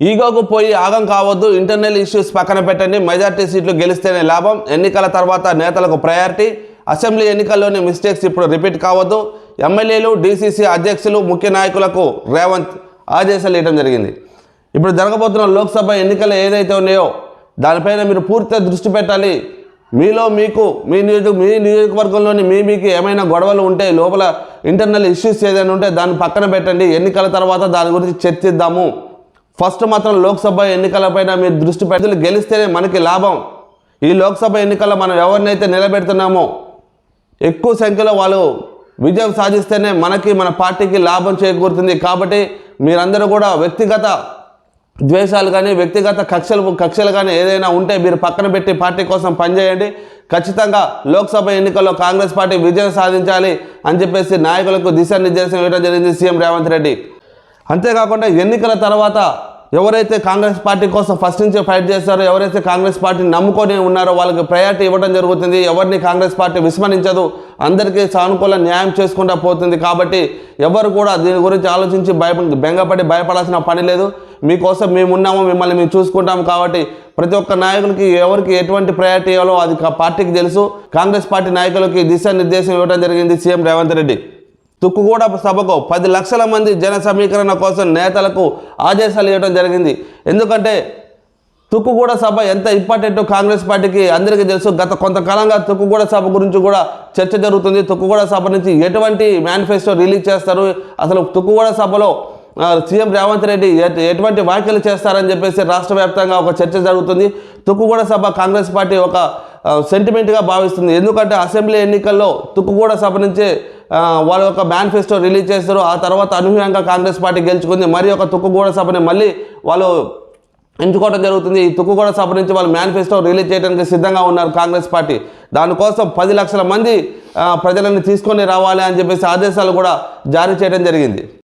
ఈగోకు పోయి ఆగం కావద్దు ఇంటర్నల్ ఇష్యూస్ పక్కన పెట్టండి మెజార్టీ సీట్లు గెలిస్తేనే లాభం. ఎన్నికల తర్వాత నేతలకు ప్రయారిటీ అసెంబ్లీ ఎన్నికల్లోని మిస్టేక్స్ ఇప్పుడు రిపీట్ కావద్దు. ఎమ్మెల్యేలు డీసీసీ అధ్యక్షులు ముఖ్య నాయకులకు రేవంత్ ఆదేశాలు ఇవ్వడం జరిగింది. ఇప్పుడు జరగబోతున్న లోక్సభ ఎన్నికలు ఏదైతే ఉన్నాయో దానిపైన మీరు పూర్తిగా దృష్టి పెట్టాలి. మీలో మీకు మీ నియోజక మీ నియోజకవర్గంలోని మీ మీకు ఏమైనా గొడవలు ఉంటే లోపల ఇంటర్నల్ ఇష్యూస్ ఏదైనా ఉంటే దాన్ని పక్కన పెట్టండి. ఎన్నికల తర్వాత దాని గురించి చర్చిద్దాము. ఫస్ట్ మాత్రం లోక్సభ ఎన్నికలపైన మీరు దృష్టి పెట్టి గెలిస్తేనే మనకి లాభం. ఈ లోక్సభ ఎన్నికల్లో మనం ఎవరినైతే నిలబెడుతున్నామో ఎక్కువ సంఖ్యలో వాళ్ళు విజయం సాధిస్తేనే మనకి మన పార్టీకి లాభం చేకూరుతుంది. కాబట్టి మీరందరూ కూడా వ్యక్తిగత ద్వేషాలు కానీ వ్యక్తిగత కక్షలు కక్షలు కానీ ఏదైనా ఉంటే మీరు పక్కన పెట్టి పార్టీ కోసం పనిచేయండి. ఖచ్చితంగా లోక్సభ ఎన్నికల్లో కాంగ్రెస్ పార్టీ విజయం సాధించాలి అని చెప్పేసి నాయకులకు దిశానిర్దేశం ఇవ్వడం జరిగింది సీఎం రేవంత్ రెడ్డి. అంతేకాకుండా ఎన్నికల తర్వాత ఎవరైతే కాంగ్రెస్ పార్టీ కోసం ఫస్ట్ నుంచి ఫైట్ చేస్తారో ఎవరైతే కాంగ్రెస్ పార్టీని నమ్ముకొని ఉన్నారో వాళ్ళకి ప్రయారిటీ ఇవ్వడం జరుగుతుంది. ఎవరిని కాంగ్రెస్ పార్టీ విస్మరించదు. అందరికీ సానుకూల న్యాయం చేసుకుంటా పోతుంది కాబట్టి ఎవరు కూడా దీని గురించి ఆలోచించి భయ బెంగపడి భయపడాల్సిన పని లేదు. మీకోసం మేము ఉన్నాము మిమ్మల్ని మేము చూసుకుంటాము కాబట్టి ప్రతి ఒక్క నాయకులకి ఎవరికి ఎటువంటి ప్రయారిటీ ఇవ్వాలో అది పార్టీకి తెలుసు. కాంగ్రెస్ పార్టీ నాయకులకి దిశానిర్దేశం ఇవ్వడం జరిగింది సీఎం రేవంత్ రెడ్డి. తుక్కుగూడ సభకు పది లక్షల మంది జన సమీకరణ కోసం నేతలకు ఆదేశాలు ఇవ్వడం జరిగింది. ఎందుకంటే తుక్కుగూడ సభ ఎంత ఇంపార్టెంట్ కాంగ్రెస్ పార్టీకి అందరికీ తెలుసు. గత కొంతకాలంగా తుక్కుగూడ సభ గురించి కూడా చర్చ జరుగుతుంది. తుక్కుగూడ సభ నుంచి ఎటువంటి మేనిఫెస్టో రిలీజ్ చేస్తారు? అసలు తుక్కుగూడ సభలో సీఎం రేవంత్ రెడ్డి ఎటువంటి వ్యాఖ్యలు చేస్తారని చెప్పేసి రాష్ట్ర వ్యాప్తంగా ఒక చర్చ జరుగుతుంది. తుక్కుగూడ సభ కాంగ్రెస్ పార్టీ ఒక సెంటిమెంట్గా భావిస్తుంది. ఎందుకంటే అసెంబ్లీ ఎన్నికల్లో తుక్కుగూడ సభ నుంచే వాళ్ళ యొక్క మేనిఫెస్టో రిలీజ్ చేస్తారు. ఆ తర్వాత అనూహ్యంగా కాంగ్రెస్ పార్టీ గెలుచుకుంది. మరి ఒక తుక్కుగూడ సభని మళ్ళీ వాళ్ళు ఎంచుకోవడం జరుగుతుంది. ఈ తుక్కుగూడ సభ నుంచి వాళ్ళు మేనిఫెస్టో రిలీజ్ చేయడానికి సిద్ధంగా ఉన్నారు కాంగ్రెస్ పార్టీ. దానికోసం పది లక్షల మంది ప్రజలను తీసుకొని రావాలి అని చెప్పేసి ఆదేశాలు కూడా జారీ చేయడం జరిగింది.